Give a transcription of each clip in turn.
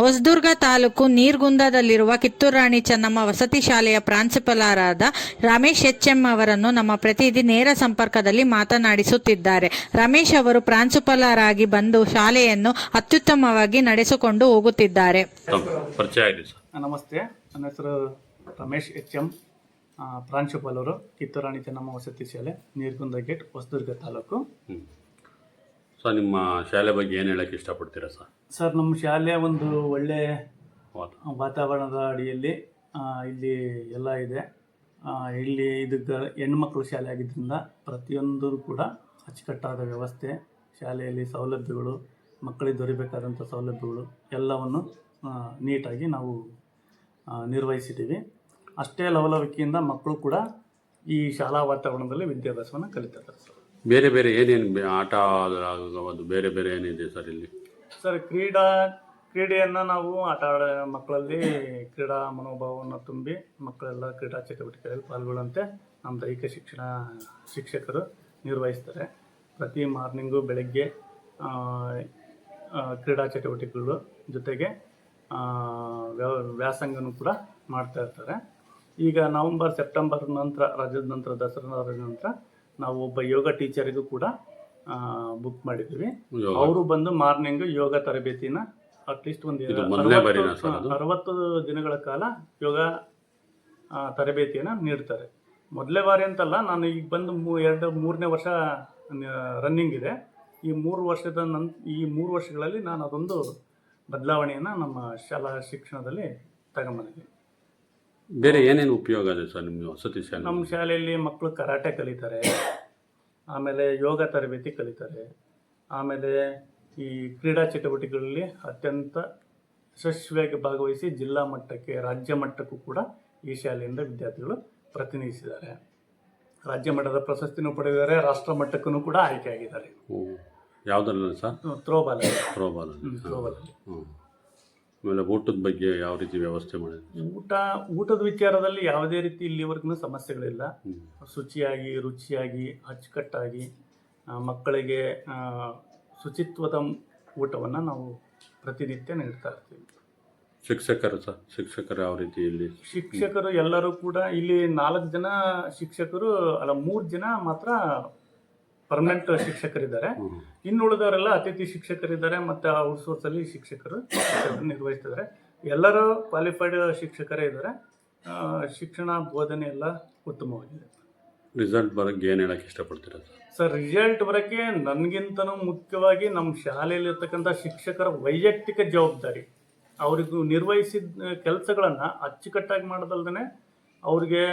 ಹೊಸದುರ್ಗ ತಾಲೂಕು ನೀರ್ಗುಂದದಲ್ಲಿರುವ ಕಿತ್ತೂರಾಣಿ ಚೆನ್ನಮ್ಮ ವಸತಿ ಶಾಲೆಯ ಪ್ರಾಂಶುಪಾಲರಾದ ರಮೇಶ್ ಎಚ್ ಎಂ ಅವರನ್ನು ನಮ್ಮ ಪ್ರತಿನಿಧಿ ನೇರ ಸಂಪರ್ಕದಲ್ಲಿ ಮಾತನಾಡಿಸುತ್ತಿದ್ದಾರೆ. ರಮೇಶ್ ಅವರು ಪ್ರಾಂಶುಪಾಲರಾಗಿ ಬಂದು ಶಾಲೆಯನ್ನು ಅತ್ಯುತ್ತಮವಾಗಿ ನಡೆಸಿಕೊಂಡು ಹೋಗುತ್ತಿದ್ದಾರೆ. ನಮಸ್ತೆ. ನನ್ನ ಹೆಸರು ರಮೇಶ್ ಎಚ್ ಎಂ ಪ್ರಾಂಶುಪಾಲರು ಕಿತ್ತೂರಾಣಿ ಚೆನ್ನಮ್ಮ ವಸತಿ ಶಾಲೆ ನೀರ್ಗುಂದ ಗೇಟ್ ಹೊಸದುರ್ಗ ತಾಲೂಕು. ಸರ್ ನಿಮ್ಮ ಶಾಲೆ ಬಗ್ಗೆ ಏನು ಹೇಳಕ್ಕೆ ಇಷ್ಟಪಡ್ತೀರಾ ಸರ್? ಸರ್ ನಮ್ಮ ಶಾಲೆ ಒಂದು ಒಳ್ಳೆ ವಾತಾವರಣದ ಅಡಿಯಲ್ಲಿ ಇಲ್ಲಿ ಎಲ್ಲ ಇದೆ. ಇಲ್ಲಿ ಇದು ಗ ಹೆಣ್ಮಕ್ಳು ಶಾಲೆ ಆಗಿದ್ದರಿಂದ ಪ್ರತಿಯೊಂದು ಕೂಡ ಅಚ್ಚುಕಟ್ಟಾದ ವ್ಯವಸ್ಥೆ ಶಾಲೆಯಲ್ಲಿ ಸೌಲಭ್ಯಗಳು ಮಕ್ಕಳಿಗೆ ದೊರೆಯಬೇಕಾದಂಥ ಸೌಲಭ್ಯಗಳು ಎಲ್ಲವನ್ನು ನೀಟಾಗಿ ನಾವು ನಿರ್ವಹಿಸಿದ್ದೀವಿ. ಅಷ್ಟೇ ಲವಲವಿಕೆಯಿಂದ ಮಕ್ಕಳು ಕೂಡ ಈ ಶಾಲಾ ವಾತಾವರಣದಲ್ಲಿ ವಿದ್ಯಾಭ್ಯಾಸವನ್ನು ಕಲಿತಾರೆ ಸರ್. ಬೇರೆ ಬೇರೆ ಏನೇನು ಆಟ ಅದು ಬೇರೆ ಬೇರೆ ಏನಿದೆ ಸರ್ ಇಲ್ಲಿ? ಸರ್, ಕ್ರೀಡಾ, ಕ್ರೀಡೆಯನ್ನು ನಾವು ಆಟ ಆಡ ಮಕ್ಕಳಲ್ಲಿ ಕ್ರೀಡಾ ಮನೋಭಾವವನ್ನು ತುಂಬಿ ಮಕ್ಕಳೆಲ್ಲ ಕ್ರೀಡಾ ಚಟುವಟಿಕೆಗಳಲ್ಲಿ ಪಾಲ್ಗೊಳ್ಳುವಂತೆ ನಮ್ಮ ದೈಹಿಕ ಶಿಕ್ಷಣ ಶಿಕ್ಷಕರು ನಿರ್ವಹಿಸ್ತಾರೆ. ಪ್ರತಿ ಮಾರ್ನಿಂಗು ಬೆಳಗ್ಗೆ ಕ್ರೀಡಾ ಚಟುವಟಿಕೆಗಳು ಜೊತೆಗೆ ವ್ಯಾಸಂಗನೂ ಕೂಡ ಮಾಡ್ತಾ ಇರ್ತಾರೆ. ಈಗ ನವಂಬರ್, ಸೆಪ್ಟೆಂಬರ್ ನಂತರ, ರಜದ ನಂತರ, ದಸರಾ ನಂತರ ನಾವು ಒಬ್ಬ ಯೋಗ ಟೀಚರಿಗೂ ಕೂಡ ಬುಕ್ ಮಾಡಿದ್ದೀವಿ ಅವರು ಬಂದು ಮಾರ್ನಿಂಗ್ ಯೋಗ ತರಬೇತಿನ ಅಟ್ಲೀಸ್ಟ್ ಒಂದು? ಅರವತ್ತು ದಿನಗಳ ಕಾಲ ಯೋಗ ತರಬೇತಿಯನ್ನ ನೀಡ್ತಾರೆ. ಮೊದಲೇ ಬಾರಿ ಅಂತಲ್ಲ ನಾನು ಈಗ ಬಂದು ಮೂ ಎರಡು ಮೂರನೇ ವರ್ಷ ರನ್ನಿಂಗ್ ಇದೆ. ಈ ಮೂರು ವರ್ಷದ ನನ್ ಈ ಮೂರು ವರ್ಷಗಳಲ್ಲಿ ನಾನು ಅದೊಂದು ಬದಲಾವಣೆಯನ್ನು ನಮ್ಮ ಶಾಲಾ ಶಿಕ್ಷಣದಲ್ಲಿ ತಗೊಂಬಂದಿದ್ದೀನಿ. ಬೇರೆ ಏನೇನು ಉಪಯೋಗ ಇದೆ ಸರ್ ನಿಮ್ಮ ವಸತಿ ಶಾಲೆ ನಮ್ಮ ಶಾಲೆಯಲ್ಲಿ ಮಕ್ಕಳು ಕರಾಟೆ ಕಲಿತಾರೆ ಆಮೇಲೆ ಯೋಗ ತರಬೇತಿ ಕಲಿತಾರೆ ಆಮೇಲೆ ಈ ಕ್ರೀಡಾ ಚಟುವಟಿಕೆಗಳಲ್ಲಿ ಅತ್ಯಂತ ಯಶಸ್ವಿಯಾಗಿ ಭಾಗವಹಿಸಿ ಜಿಲ್ಲಾ ಮಟ್ಟಕ್ಕೆ ರಾಜ್ಯ ಮಟ್ಟಕ್ಕೂ ಕೂಡ ಈ ಶಾಲೆಯಿಂದ ವಿದ್ಯಾರ್ಥಿಗಳು ಪ್ರತಿನಿಧಿಸಿದ್ದಾರೆ. ರಾಜ್ಯ ಮಟ್ಟದ ಪ್ರಶಸ್ತಿನೂ ಪಡೆದಿದ್ದಾರೆ ರಾಷ್ಟ್ರ ಮಟ್ಟಕ್ಕೂ ಕೂಡ ಆಯ್ಕೆಯಾಗಿದ್ದಾರೆ ಯಾವುದರಲ್ಲಿ ಸರ್? ಥ್ರೋಬಾಲ್ ತ್ರೋಬಾಲ್ ತ್ರೋಬಾಲ್ ಹ್ಞೂ ಆಮೇಲೆ ಊಟದ ಬಗ್ಗೆ ಯಾವ ರೀತಿ ವ್ಯವಸ್ಥೆ ಮಾಡಿದ್ರಿ? ಊಟ ಊಟದ ವಿಚಾರದಲ್ಲಿ ಯಾವುದೇ ರೀತಿ ಇಲ್ಲಿವರೆಗೂ ಸಮಸ್ಯೆಗಳಿಲ್ಲ. ಶುಚಿಯಾಗಿ ರುಚಿಯಾಗಿ ಅಚ್ಚುಕಟ್ಟಾಗಿ ಮಕ್ಕಳಿಗೆ ಶುಚಿತ್ವದ ಊಟವನ್ನು ನಾವು ಪ್ರತಿನಿತ್ಯ ನೀಡ್ತಾ ಇರ್ತೀವಿ. ಶಿಕ್ಷಕರು ಸಹ ಶಿಕ್ಷಕರು ಯಾವ ರೀತಿ ಇಲ್ಲಿ? ಶಿಕ್ಷಕರು ಎಲ್ಲರೂ ಕೂಡ ಇಲ್ಲಿ ನಾಲ್ಕು ಜನ ಶಿಕ್ಷಕರು ಅಲ್ಲ ಮೂರು ಜನ ಮಾತ್ರ ಪರ್ಮನೆಂಟ್ ಶಿಕ್ಷಕರಿದ್ದಾರೆ. ಇನ್ನುಳಿದವರೆಲ್ಲ ಇನ್ನು ಉಳಿದವರೆಲ್ಲ ಅತಿಥಿ ಶಿಕ್ಷಕರಿದ್ದಾರೆ ಮತ್ತು ಔಟ್ಸೋರ್ಸ್ ಅಲ್ಲಿ ಶಿಕ್ಷಕರು ನಿರ್ವಹಿಸ್ತಿದ್ದಾರೆ. ಎಲ್ಲರೂ ಕ್ವಾಲಿಫೈಡ್ ಶಿಕ್ಷಕರೇ ಇದ್ದಾರೆ. ಶಿಕ್ಷಣ ಬೋಧನೆ ಎಲ್ಲ ಉತ್ತಮವಾಗಿದೆ. ರಿಸಲ್ಟ್ ಬರೋಕ್ಕೆ ಏನು ಹೇಳಕ್ಕೆ ಇಷ್ಟಪಡ್ತೀರಾ ಸರ್? ಸರ್ ರಿಸಲ್ಟ್ ಬರೋಕ್ಕೆ ನನಗಿಂತನೂ ಮುಖ್ಯವಾಗಿ ನಮ್ಮ ಶಾಲೆಯಲ್ಲಿರ್ತಕ್ಕಂಥ ಶಿಕ್ಷಕರ ವೈಯಕ್ತಿಕ ಜವಾಬ್ದಾರಿ. ಅವರಿಗೂ ನಿರ್ವಹಿಸಿದ ಕೆಲಸಗಳನ್ನು ಅಚ್ಚುಕಟ್ಟಾಗಿ ಮಾಡೋದಲ್ದೇ ಅವ್ರಿಗೆ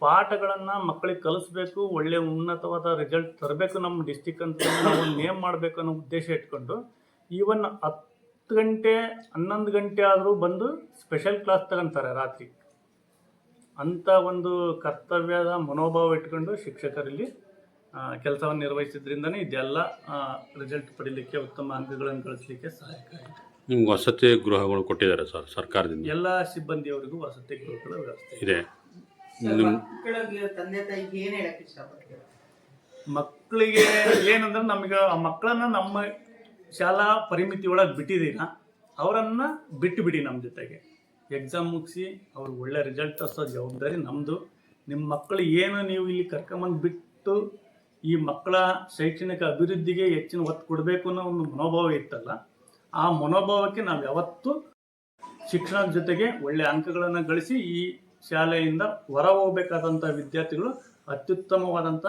ಪಾಠಗಳನ್ನು ಮಕ್ಕಳಿಗೆ ಕಲಿಸ್ಬೇಕು ಒಳ್ಳೆ ಉನ್ನತವಾದ ರಿಸಲ್ಟ್ ತರಬೇಕು ನಮ್ಮ ಡಿಸ್ಟಿಕ್ ಅಂತ ನಾವು ನೇಮ್ ಮಾಡಬೇಕು ಅನ್ನೋ ಉದ್ದೇಶ ಇಟ್ಕೊಂಡು ಈವನ್ ಹತ್ತು ಗಂಟೆ ಹನ್ನೊಂದು ಗಂಟೆ ಆದರೂ ಬಂದು ಸ್ಪೆಷಲ್ ಕ್ಲಾಸ್ ತಗೊಂತಾರೆ ರಾತ್ರಿ. ಅಂಥ ಒಂದು ಕರ್ತವ್ಯದ ಮನೋಭಾವ ಇಟ್ಕೊಂಡು ಶಿಕ್ಷಕರಲ್ಲಿ ಕೆಲಸವನ್ನು ನಿರ್ವಹಿಸಿದ್ರಿಂದನೇ ಇದೆಲ್ಲ ರಿಸಲ್ಟ್ ಪಡೀಲಿಕ್ಕೆ ಉತ್ತಮ ಅಂಕಗಳನ್ನು ಗಳಿಸಲಿಕ್ಕೆ ಸಹಾಯಕ ನಿಮ್ಗೆ ವಸತಿ ಗೃಹಗಳು ಕೊಟ್ಟಿದ್ದಾರೆ ಸರ್ ಸರ್ಕಾರದಿಂದ? ಎಲ್ಲ ಸಿಬ್ಬಂದಿಯವರಿಗೂ ವಸತಿ ಗೃಹಗಳ ವ್ಯವಸ್ಥೆ ಇದೆ. ಮಕ್ಕಳಿಗೆ ತಂದೆ ತಾಯಿಗೆ ಏನ್ ಹೇಳಕ್ ಇಷ್ಟಪಡ್ತೀರಾ? ಮಕ್ಕಳಿಗೆ ಏನಂದ್ರೆ ನಮಗೆ ಆ ಮಕ್ಕಳನ್ನ ನಮ್ಮ ಶಾಲಾ ಪರಿಮಿತಿ ಒಳಗೆ ಬಿಟ್ಟಿದ್ದೀರಾ ಅವರನ್ನು ಬಿಟ್ಟು ಬಿಡಿ ನಮ್ಮ ಜೊತೆಗೆ. ಎಕ್ಸಾಮ್ ಮುಗಿಸಿ ಅವ್ರಿಗೆ ಒಳ್ಳೆ ರಿಸಲ್ಟ್ ತರಿಸೋ ಜವಾಬ್ದಾರಿ ನಮ್ಮದು ನಿಮ್ಮ ಮಕ್ಕಳು ಏನು ನೀವು ಇಲ್ಲಿ ಕರ್ಕೊಂಬಂದು ಬಿಟ್ಟು ಈ ಮಕ್ಕಳ ಶೈಕ್ಷಣಿಕ ಅಭಿವೃದ್ಧಿಗೆ ಹೆಚ್ಚಿನ ಒತ್ತು ಕೊಡಬೇಕು ಅನ್ನೋ ಒಂದು ಮನೋಭಾವ ಇತ್ತಲ್ಲ ಆ ಮನೋಭಾವಕ್ಕೆ ನಾವು ಯಾವತ್ತೂ ಶಿಕ್ಷಣದ ಜೊತೆಗೆ ಒಳ್ಳೆ ಅಂಕಗಳನ್ನು ಗಳಿಸಿ ಈ ಶಾಲೆಯಿಂದ ಹೊರ ಹೋಗ್ಬೇಕಾದಂಥ ವಿದ್ಯಾರ್ಥಿಗಳು ಅತ್ಯುತ್ತಮವಾದಂಥ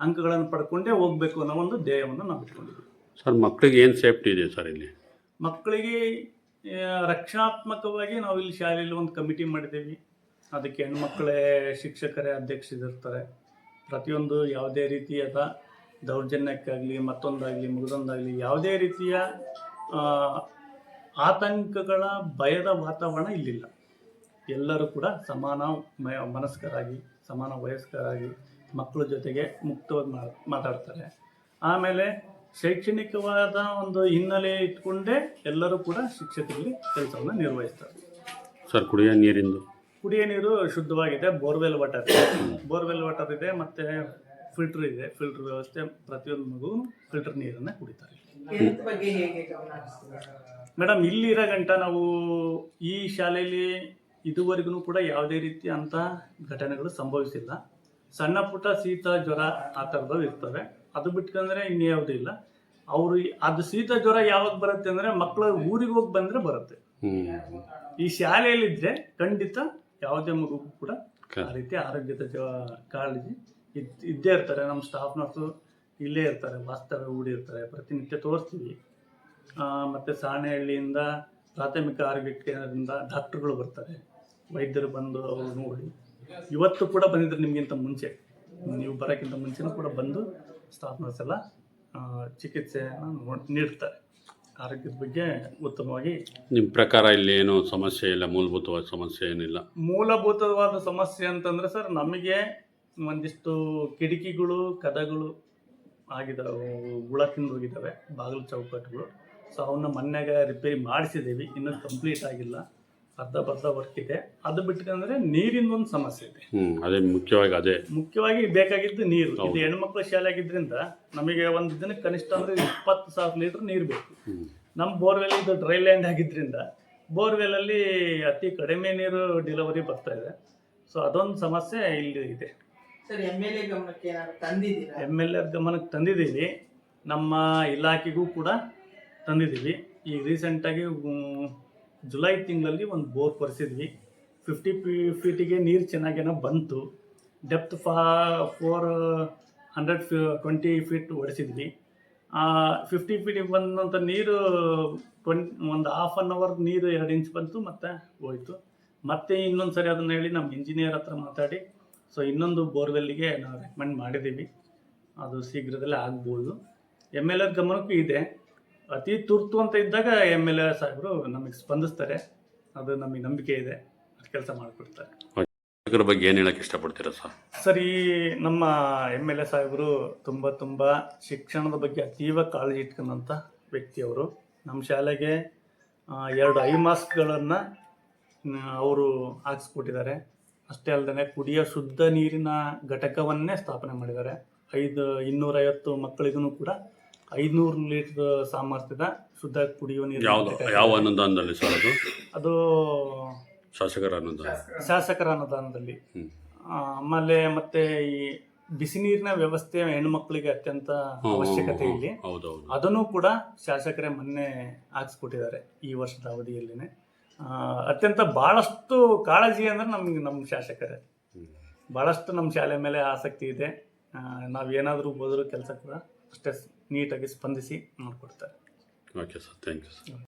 ಅಂಕಗಳನ್ನು ಪಡ್ಕೊಂಡೇ ಹೋಗ್ಬೇಕು ಅನ್ನೋ ಒಂದು ಧ್ಯೇಯವನ್ನು ನಾವು ಇಟ್ಕೊಂಡಿದ್ದೀವಿ ಸರ್ ಮಕ್ಕಳಿಗೆ ಏನು ಸೇಫ್ಟಿ ಇದೆ ಸರ್ ಇಲ್ಲಿ? ಮಕ್ಕಳಿಗೆ ರಕ್ಷಣಾತ್ಮಕವಾಗಿ ನಾವು ಇಲ್ಲಿ ಶಾಲೆಯಲ್ಲಿ ಒಂದು ಕಮಿಟಿ ಮಾಡಿದ್ದೀವಿ. ಅದಕ್ಕೆ ಹೆಣ್ಮಕ್ಳೇ ಶಿಕ್ಷಕರೇ ಅಧ್ಯಕ್ಷರಿರ್ತಾರೆ. ಪ್ರತಿಯೊಂದು ಯಾವುದೇ ರೀತಿಯಾದ ದೌರ್ಜನ್ಯಕ್ಕಾಗಲಿ ಮತ್ತೊಂದಾಗಲಿ ಮುಗಿದೊಂದಾಗಲಿ ಯಾವುದೇ ರೀತಿಯ ಆತಂಕಗಳ ಭಯದ ವಾತಾವರಣ ಇಲ್ಲಿಲ್ಲ. ಎಲ್ಲರೂ ಕೂಡ ಸಮಾನ ಮನಸ್ಕರಾಗಿ ಸಮಾನ ವಯಸ್ಕರಾಗಿ ಮಕ್ಕಳ ಜೊತೆಗೆ ಮುಕ್ತವಾಗಿ ಮಾ ಮಾತಾಡ್ತಾರೆ. ಆಮೇಲೆ ಶೈಕ್ಷಣಿಕವಾದ ಒಂದು ಹಿನ್ನೆಲೆ ಇಟ್ಕೊಂಡೇ ಎಲ್ಲರೂ ಕೂಡ ಶಿಕ್ಷಕರಲ್ಲಿ ಕೆಲಸವನ್ನು ನಿರ್ವಹಿಸ್ತಾರೆ. ಸರ್ ಕುಡಿಯೋ ನೀರಿಂದು ಕುಡಿಯೋ ನೀರು ಶುದ್ಧವಾಗಿದೆ. Borewell water. ಇದೆ ಬೋರ್ವೆಲ್ ವಾಟರ್ ಇದೆ ಮತ್ತು ಫಿಲ್ಟರ್ ಇದೆ. ಫಿಲ್ಟರ್ ವ್ಯವಸ್ಥೆ ಪ್ರತಿಯೊಂದು ಮಗು ಫಿಲ್ಟರ್ ನೀರನ್ನು ಕುಡಿತಾರೆ. ಮೇಡಮ್ ಇಲ್ಲಿರೋ ಗಂಟ ನಾವು ಈ ಶಾಲೆಯಲ್ಲಿ ಇದುವರೆಗೂ ಕೂಡ ಯಾವುದೇ ರೀತಿ ಅಂತ ಘಟನೆಗಳು ಸಂಭವಿಸಿಲ್ಲ. ಸಣ್ಣ ಪುಟ್ಟ ಶೀತ ಜ್ವರ ಆ ಥರದವು ಇರ್ತವೆ. ಅದು ಬಿಟ್ಕಂದ್ರೆ ಇನ್ಯಾವುದೂ ಇಲ್ಲ. ಅವರು ಅದು ಶೀತ ಜ್ವರ ಯಾವಾಗ ಬರುತ್ತೆ ಅಂದರೆ ಮಕ್ಕಳು ಊರಿಗೆ ಹೋಗಿ ಬಂದರೆ ಬರುತ್ತೆ. ಈ ಶಾಲೆಯಲ್ಲಿದ್ದರೆ ಖಂಡಿತ ಯಾವುದೇ ಮಗುಗೂ ಕೂಡ ಆ ರೀತಿ ಆರೋಗ್ಯದ ಜ- ಕಾಳಜಿ ಇದ್- ಇದ್ದೇ ಇರ್ತಾರೆ. ನಮ್ಮ ಸ್ಟಾಫ್ ನರ್ಸು ಇಲ್ಲೇ ಇರ್ತಾರೆ. ವಾಸ್ತವ್ಯ ಹೂಡಿರ್ತಾರೆ. ಪ್ರತಿನಿತ್ಯ ತೋರಿಸ್ತೀವಿ. ಮತ್ತೆ ಸಾಣೆಹಳ್ಳಿಯಿಂದ ಪ್ರಾಥಮಿಕ ಆರೋಗ್ಯ ಕೇಂದ್ರದಿಂದ ಡಾಕ್ಟ್ರುಗಳು ಬರ್ತಾರೆ. ವೈದ್ಯರು ಬಂದು ಅವರು ನೋಡಿ. ಇವತ್ತು ಕೂಡ ಬಂದಿದ್ರು ನಿಮಗಿಂತ ಮುಂಚೆ. ನೀವು ಬರೋಕ್ಕಿಂತ ಮುಂಚೆನೂ ಕೂಡ ಬಂದು ಸ್ಟಾಫ್ ನರ್ಸ್ ಎಲ್ಲ ಚಿಕಿತ್ಸೆಯನ್ನು ನೋಡ್- ನೀಡ್ತಾರೆ. ಆರೋಗ್ಯದ ಬಗ್ಗೆ ಉತ್ತಮವಾಗಿ ನಿಮ್ಮ ಪ್ರಕಾರ ಇಲ್ಲಿ ಏನು ಸಮಸ್ಯೆ ಇಲ್ಲ? ಮೂಲಭೂತವಾದ ಸಮಸ್ಯೆ ಏನಿಲ್ಲ? ಮೂಲಭೂತವಾದ ಸಮಸ್ಯೆ ಅಂತಂದರೆ ಸರ್ ನಮಗೆ ಒಂದಿಷ್ಟು ಕಿಟಕಿಗಳು ಕದಗಳು ಆಗಿದ್ದಾವೆ ಹುಳ ತಿಂದು ಹೋಗಿದ್ದಾವೆ ಬಾಗಿಲು ಚೌಕಟ್ಟುಗಳು. ಸೊ ಅವನ್ನ ಮನ್ಯಾಗ ರಿಪೇರಿ ಮಾಡಿಸಿದ್ದೀವಿ ಇನ್ನೂ ಕಂಪ್ಲೀಟ್ ಆಗಿಲ್ಲ. ಅರ್ಧ ಬರ್ಧ ವರ್ಕ್ ಇದೆ. ಅದು ಬಿಟ್ಕಂದ್ರೆ ನೀರಿನ ಒಂದು ಸಮಸ್ಯೆ ಇದೆ. ಅದೇ ಮುಖ್ಯವಾಗಿ ಅದೇ. ಮುಖ್ಯವಾಗಿ ಬೇಕಾಗಿದ್ದು ನೀರು. ಇದು ಹೆಣ್ಮಕ್ಳ ಶಾಲೆ ಆಗಿದ್ರಿಂದ ನಮಗೆ ಒಂದು ದಿನಕ್ಕೆ ಕನಿಷ್ಠ ಅಂದ್ರೆ ಇಪ್ಪತ್ತು ಸಾವಿರ ಲೀಟರ್ ನೀರು ಬೇಕು. ನಮ್ಮ ಬೋರ್ವೆಲ್ ಇದು ಡ್ರೈ ಲ್ಯಾಂಡ್ ಆಗಿದ್ರಿಂದ ಬೋರ್ವೆಲ್ ಅಲ್ಲಿ ಅತಿ ಕಡಿಮೆ ನೀರು ಡಿಲವರಿ ಬರ್ತಾ ಇದೆ. ಸೊ ಅದೊಂದು ಸಮಸ್ಯೆ ಇಲ್ಲಿ ಇದೆ. ಸರ್ ಎಂ ಎಲ್ ಎ ಗಮನಕ್ಕೆ ಏನಾದ್ರು ತಂದಿದ್ದೀರಾ? ಎಂ ಎಲ್ ಎರ್ ಗಮನಕ್ಕೆ ತಂದಿದ್ದೀವಿ ನಮ್ಮ ಇಲಾಖೆಗೂ ಕೂಡ ತಂದಿದ್ದೀವಿ. ಈಗ ರೀಸೆಂಟಾಗಿ ಜುಲೈ ತಿಂಗಳಲ್ಲಿ ಒಂದು ಬೋರ್ ಕೊರೆಸಿದ್ವಿ. ಫಿಫ್ಟಿ ಫೀಟಿಗೆ ನೀರು ಚೆನ್ನಾಗೇನೋ ಬಂತು. ಡೆಪ್ತ್ ಫಾ ಫೋರ್ ಹಂಡ್ರೆಡ್ ಫಿ ಟ್ವೆಂಟಿ ಫೀಟ್ ಹೊಡೆಸಿದ್ವಿ ಫಿಫ್ಟಿ ಫೀಟಿಗೆ ಬಂದಂಥ ನೀರು ಟ್ವೆನ್ ಒಂದು ಹಾಫ್ ಆನ್ ಅವರ್ ನೀರು ಎರಡು ಇಂಚ್ ಬಂತು ಮತ್ತು ಹೋಯ್ತು. ಮತ್ತೆ ಇನ್ನೊಂದು ಸರಿ ಅದನ್ನು ಹೇಳಿ ನಮ್ಮ ಇಂಜಿನಿಯರ್ ಹತ್ರ ಮಾತಾಡಿ. ಸೊ ಇನ್ನೊಂದು ಬೋರ್ವೆಲ್ಲಿಗೆ ನಾವು ರೆಕಮೆಂಡ್ ಮಾಡಿದ್ದೀವಿ. ಅದು ಶೀಘ್ರದಲ್ಲೇ ಆಗ್ಬೋದು. ಎಂ ಎಲ್ ಎರ್ ಗಮನಕ್ಕೂ ಇದೆ. ಅತಿ ತುರ್ತು ಅಂತ ಇದ್ದಾಗ ಎಂ ಎಲ್ ಎ ಸಾಹೇಬರು ನಮಗೆ ಸ್ಪಂದಿಸ್ತಾರೆ. ಅದು ನಮಗೆ ನಂಬಿಕೆ ಇದೆ. ಕೆಲಸ ಮಾಡಿಕೊಡ್ತಾರೆ. ಬಗ್ಗೆ ಏನು ಹೇಳಕ್ಕೆ ಇಷ್ಟಪಡ್ತೀರಾ ಸರ್? ಸರ್ ಈ ನಮ್ಮ ಎಂ ಎಲ್ ಎ ಸಾಹೇಬರು ತುಂಬ ತುಂಬ ಶಿಕ್ಷಣದ ಬಗ್ಗೆ ಅತೀವ ಕಾಳಜಿ ಇಟ್ಕೊಂಡಂಥ ವ್ಯಕ್ತಿಯವರು. ನಮ್ಮ ಶಾಲೆಗೆ ಆ, ಎರಡು ಐ ಮಾಸ್ಕ್ಗಳನ್ನು ಅವರು ಹಾಕ್ಸ್ಕೊಟ್ಟಿದ್ದಾರೆ. ಅಷ್ಟೇ ಅಲ್ಲದೆ ಕುಡಿಯೋ ಶುದ್ಧ ನೀರಿನ ಘಟಕವನ್ನೇ ಸ್ಥಾಪನೆ ಮಾಡಿದ್ದಾರೆ. ಐದು ಇನ್ನೂರೈವತ್ತು ಮಕ್ಕಳಿಗೂ ಕೂಡ ಐದುನೂರು ಲೀಟರ್ ಸಾಮರ್ಥ್ಯದ ಶುದ್ಧ ಕುಡಿಯುವ ನೀರು ಯಾವ್ದು? ಯಾವ ಅನುದಾನದಲ್ಲಿ ಸರ್ ಅದು? ಅದು ಶಾಸಕರ ಅನುದಾನ. ಶಾಸಕರ ಅನುದಾನದಲ್ಲಿ. ಆಮೇಲೆ ಮತ್ತೆ ಈ ಬಿಸಿ ನೀರಿನ ವ್ಯವಸ್ಥೆ ಹೆಣ್ಮಕ್ಳಿಗೆ ಅತ್ಯಂತ ಅವಶ್ಯಕತೆ ಇಲ್ಲಿ. ಹೌದೌದು. ಅದನ್ನು ಕೂಡ ಶಾಸಕರೇ ಮೊನ್ನೆ ಹಾಕ್ಸ್ಕೊಟ್ಟಿದ್ದಾರೆ ಈ ವರ್ಷದ ಅವಧಿಯಲ್ಲಿನೇ. ಆ, ಅತ್ಯಂತ ಬಹಳಷ್ಟು ಕಾಳಜಿ ಅಂದ್ರೆ ನಮ್ಗೆ ನಮ್ಮ ಶಾಸಕರೇ. ಬಹಳಷ್ಟು ನಮ್ಮ ಶಾಲೆ ಮೇಲೆ ಆಸಕ್ತಿ ಇದೆ. ನಾವು ಏನಾದರೂ ಹೋದರೂ ಕೆಲಸ ಕೂಡ ಅಷ್ಟೇ ನೀಟಾಗಿ ಸ್ಪಂದಿಸಿ ಮಾಡಿಕೊಡ್ತಾರೆ. Okay sir thank you sir